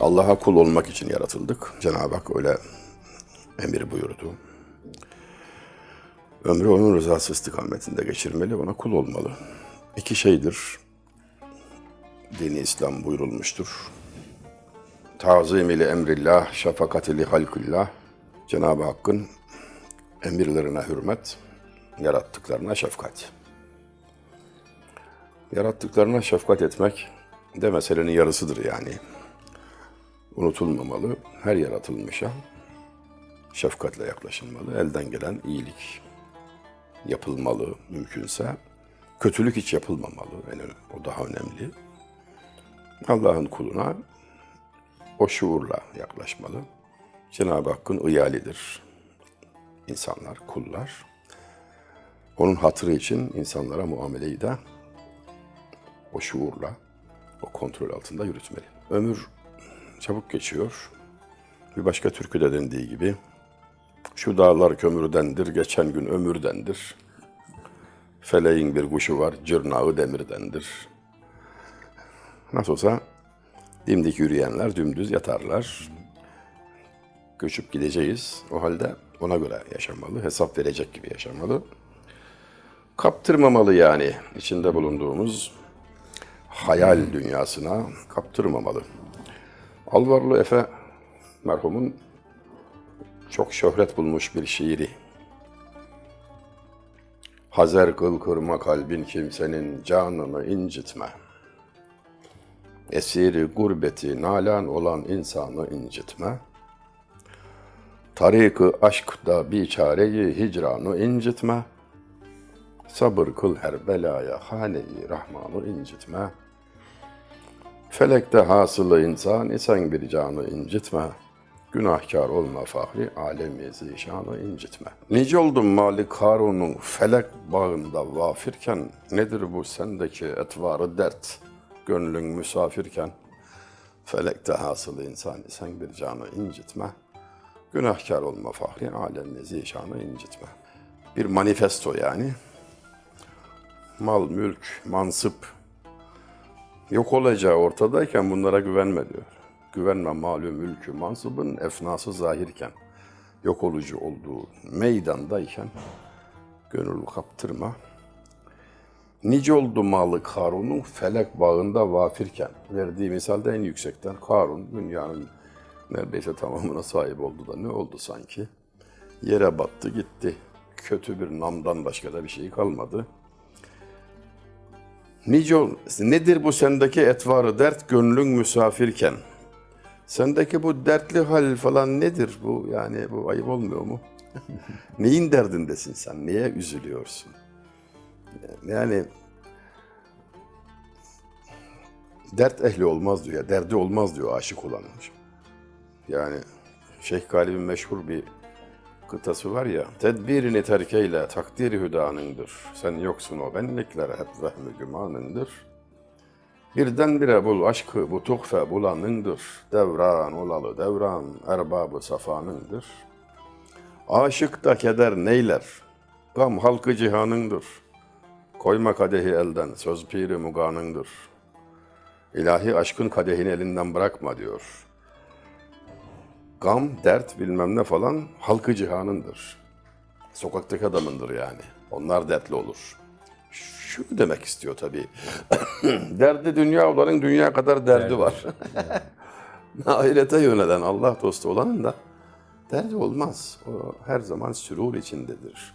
Allah'a kul olmak için yaratıldık. Cenab-ı Hak öyle emir buyurdu. Ömrü onun rızası istikametinde geçirmeli, ona kul olmalı. İki şeydir. Dini İslam buyurulmuştur. Tazim ile emrillah, şefakat ile halkillah. Cenab-ı Hakk'ın emirlerine hürmet, yarattıklarına şefkat. Yarattıklarına şefkat etmek de meselenin yarısıdır yani. Unutulmamalı, her yaratılmışa şefkatle yaklaşılmalı, elden gelen iyilik yapılmalı mümkünse. Kötülük hiç yapılmamalı, yani o daha önemli. Allah'ın kuluna o şuurla yaklaşmalı. Cenab-ı Hakk'ın iyalidir. İnsanlar, kullar. Onun hatırı için insanlara muameleyi de o şuurla, o kontrol altında yürütmeli. Ömür çabuk geçiyor. Bir başka türküde dendiği gibi, şu dağlar kömürdendir, geçen gün ömürdendir. Feleğin bir kuşu var, cırnağı demirdendir. Nasıl olsa dimdik yürüyenler dümdüz yatarlar. Göçüp gideceğiz. O halde ona göre yaşamalı, hesap verecek gibi yaşamalı. Kaptırmamalı yani içinde bulunduğumuz hayal dünyasına kaptırmamalı. Alvarlı Efe merhumun çok şöhret bulmuş bir şiiri. Hazer kıl kırma kalbin kimsenin canını incitme. Esiri gurbeti nalan olan insanı incitme. Tarıkı aşkta biçareyi hicranı incitme. Sabır kıl her belaya haneyi rahmanı incitme. Felekte hasılı insan isen bir canı incitme. Günahkar olma fahri alemi zişanı incitme. Nice oldum Malik Harun'un felek bağında vafirken nedir bu sendeki etvarı dert gönlün misafirken felekte hasılı insan isen bir canı incitme. Günahkar olma fahri alemi zişanı incitme. Bir manifesto yani. Mal, mülk, mansıp, yok olacağı ortadayken bunlara güvenme diyor. Güvenme malum mülkü mansıbın efnası zahirken, yok olucu olduğu meydandayken gönül kaptırma. Nice oldu malı Karun'un felek bağında vafirken. Verdiği misalde en yüksekten Karun dünyanın neredeyse tamamına sahip oldu da ne oldu sanki? Yere battı gitti. Kötü bir namdan başka da bir şey kalmadı. Nice ol, nedir bu sendeki etvarı dert gönlün misafirken? Sendeki bu dertli hal falan nedir bu? Yani bu ayıp olmuyor mu? Neyin derdindesin sen? Niye üzülüyorsun? Yani dert ehli olmaz diyor, derdi olmaz diyor aşık olan. Yani Şeyh Galip'in meşhur bir kıtası var ya, tedbirini terkeyle takdiri hüdanındır. Sen yoksun o benlikler hep vehmi gümanındır. Birdenbire bul aşkı bu tuhfe bulanındır. Devran olalı devran erbabı safanındır. Aşık da keder neyler? Gam halkı cihanındır. Koyma kadehi elden söz piri muganındır. İlahi aşkın kadehini elinden bırakma diyor. Gam, dert bilmem ne falan halkı cihanındır. Sokaktaki adamındır yani. Onlar dertli olur. Şu demek istiyor tabii. Derdi dünya olanın dünya kadar derdi var. Ahirete yönelen Allah dostu olanın da derdi olmaz. O her zaman sürur içindedir.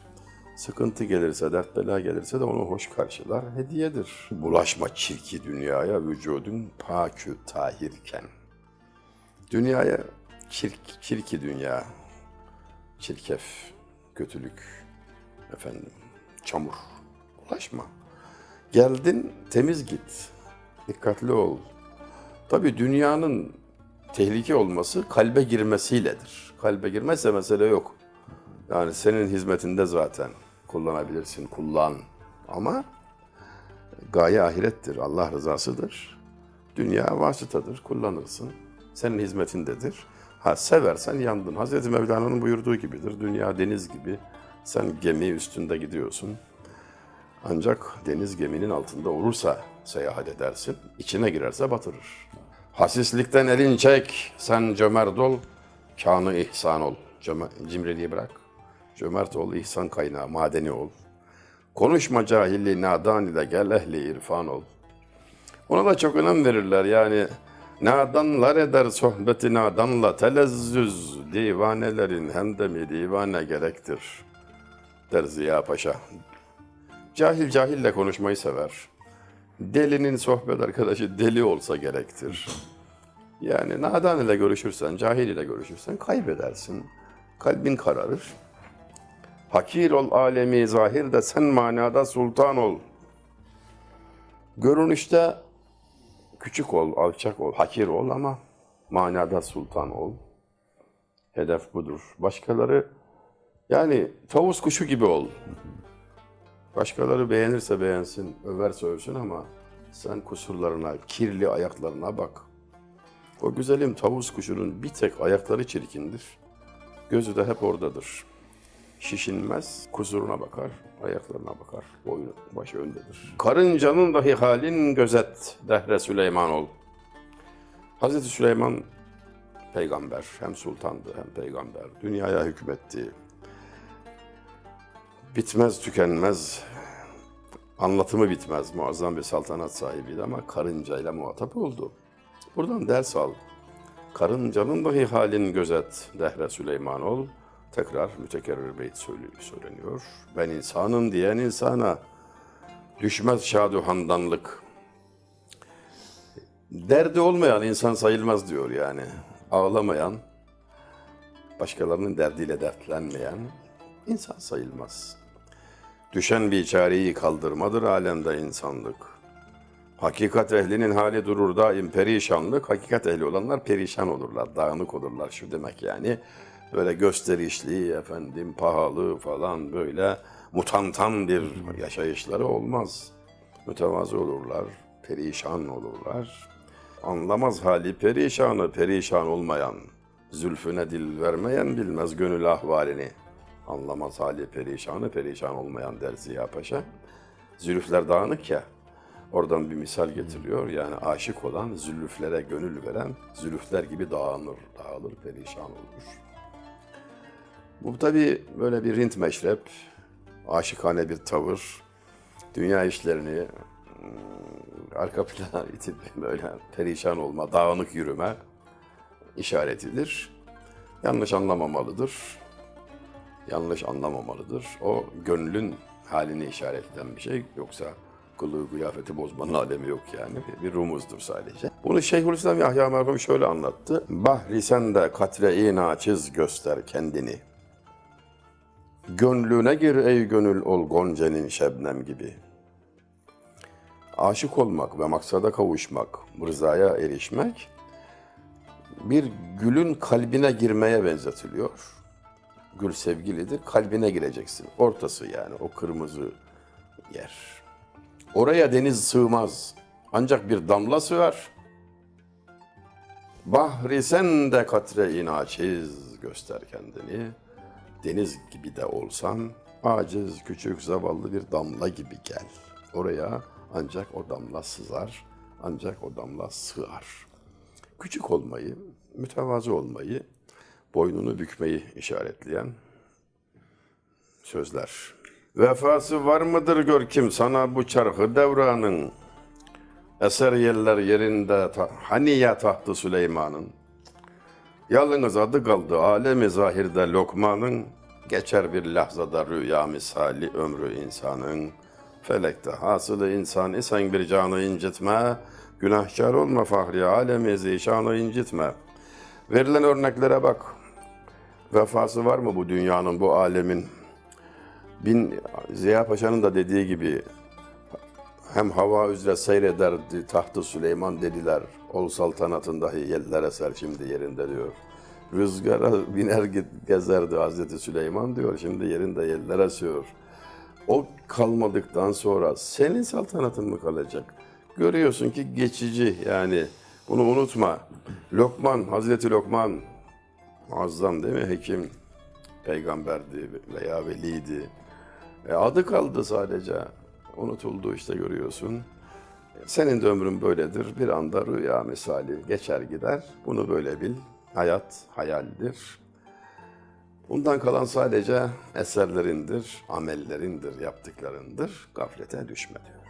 Sıkıntı gelirse, dert bela gelirse de onu hoş karşılar, hediyedir. Bulaşma çirki dünyaya vücudun pakü tahirken. Dünyaya çirk, çirki dünya, çirkef, kötülük, efendim, çamur. Bulaşma. Geldin, temiz git. Dikkatli ol. Tabii dünyanın tehlike olması kalbe girmesiyledir. Kalbe girmezse mesele yok. Yani senin hizmetinde zaten kullanabilirsin, kullan. Ama gaye ahirettir, Allah rızasıdır. Dünya vasıtadır, kullanırsın. Senin hizmetindedir. Ha seversen yandın. Hazreti Mevlana'nın buyurduğu gibidir. Dünya deniz gibi. Sen gemi üstünde gidiyorsun. Ancak deniz geminin altında olursa seyahat edersin. İçine girerse batırır. Hasislikten elin çek, sen cömert ol, kanı ihsan ol. Cömer- cimriliği bırak. Cömert ol, ihsan kaynağı, madeni ol. Konuşma cahilliği nadan ile gel ehli irfan ol. Ona da çok önem verirler yani. Nadanlar eder sohbeti nadanla telezzüz divanelerin hem de mi divane gerektir der Ziya Paşa. Cahil cahille konuşmayı sever. Delinin sohbet arkadaşı deli olsa gerektir. Yani nadan ile görüşürsen, cahil ile görüşürsen kaybedersin. Kalbin kararır. Hakir ol alemi zahir de sen manada sultan ol. Görünüşte küçük ol, alçak ol, hakir ol ama manada sultan ol. Hedef budur. Başkaları yani tavus kuşu gibi ol. Başkaları beğenirse beğensin, överse övsün ama sen kusurlarına, kirli ayaklarına bak. O güzelim tavus kuşunun bir tek ayakları çirkindir. Gözü de hep oradadır. Şişinmez, kusuruna bakar, ayaklarına bakar. Boynu, başı öndedir. Karıncanın dahi halin gözet, dehre Süleyman ol. Hazreti Süleyman peygamber, hem sultandı hem peygamber. Dünyaya hükmetti. Bitmez tükenmez, anlatımı bitmez. Muazzam bir saltanat sahibiydi ama karıncayla muhatap oldu. Buradan ders al. Karıncanın dahi halin gözet, dehre Süleyman ol. Tekrar mütekerrir beyt söyle- söyleniyor. Ben insanım diyen insana düşmez şadu handanlık. Derdi olmayan insan sayılmaz diyor yani. Ağlamayan, başkalarının derdiyle dertlenmeyen insan sayılmaz. Düşen bir çareyi kaldırmadır alemde insanlık. Hakikat ehlinin hali durur daim perişanlık. Hakikat ehli olanlar perişan olurlar, dağınık olurlar. Şu demek yani böyle gösterişli, efendim pahalı falan böyle mutantan bir yaşayışları olmaz. Mütevazı olurlar, perişan olurlar. Anlamaz hali perişanı, perişan olmayan, zülfüne dil vermeyen bilmez gönül ahvalini. Anlamaz hali perişanı, perişan olmayan der Ziya Paşa. Zülüfler dağınık ya, oradan bir misal getiriyor. Yani aşık olan, zülüflere gönül veren, zülüfler gibi dağınır, dağılır, perişan olur. Bu tabii böyle bir rint meşrep, aşıkane bir tavır, dünya işlerini hmm, arka plana itip böyle perişan olma, dağınık yürüme işaretidir. Yanlış anlamamalıdır. Yanlış anlamamalıdır. O gönlün halini işaret eden bir şey. Yoksa kılığı kıyafeti bozmanın alemi yok yani. Bir, bir rumuzdur sadece. Bunu Şeyhülislam Yahya merhum şöyle anlattı. Bahri sen de katre-i naçiz göster kendini. Gönlüne gir ey gönül ol Gonce'nin şebnem gibi. Aşık olmak ve maksada kavuşmak, rızaya erişmek bir gülün kalbine girmeye benzetiliyor. Gül sevgilidir, kalbine gireceksin. Ortası yani o kırmızı yer. Oraya deniz sığmaz. Ancak bir damla sığar. Bahri sen de katre inaçiz göster kendini. Deniz gibi de olsan aciz, küçük, zavallı bir damla gibi gel. Oraya ancak o damla sızar, ancak o damla sığar. Küçük olmayı, mütevazı olmayı, boynunu bükmeyi işaretleyen sözler. Vefası var mıdır gör kim sana bu çarkı devranın? Eser yerler yerinde ta, hani ya tahtı Süleyman'ın? Yalnız adı kaldı alemi zahirde Lokman'ın, geçer bir lahzada rüya misali ömrü insanın. Felekte hasılı insan isen bir canı incitme, günahkar olma fahri alemi zişanı incitme. Verilen örneklere bak. Vefası var mı bu dünyanın, bu alemin? Bin Ziya Paşa'nın da dediği gibi hem hava üzere seyrederdi tahtı Süleyman dediler. Ol saltanatın dahi yeller eser şimdi yerinde diyor. Rüzgara biner git- gezerdi Hazreti Süleyman diyor. Şimdi yerinde yeller esiyor. O kalmadıktan sonra senin saltanatın mı kalacak? Görüyorsun ki geçici yani. Bunu unutma. Lokman, Hazreti Lokman muazzam değil mi? Hekim, peygamberdi veya veliydi. E adı kaldı sadece. Unutuldu işte görüyorsun. Senin de ömrün böyledir. Bir anda rüya misali geçer gider. Bunu böyle bil. Hayat hayaldir. Bundan kalan sadece eserlerindir, amellerindir, yaptıklarındır. Gaflete düşme diyor.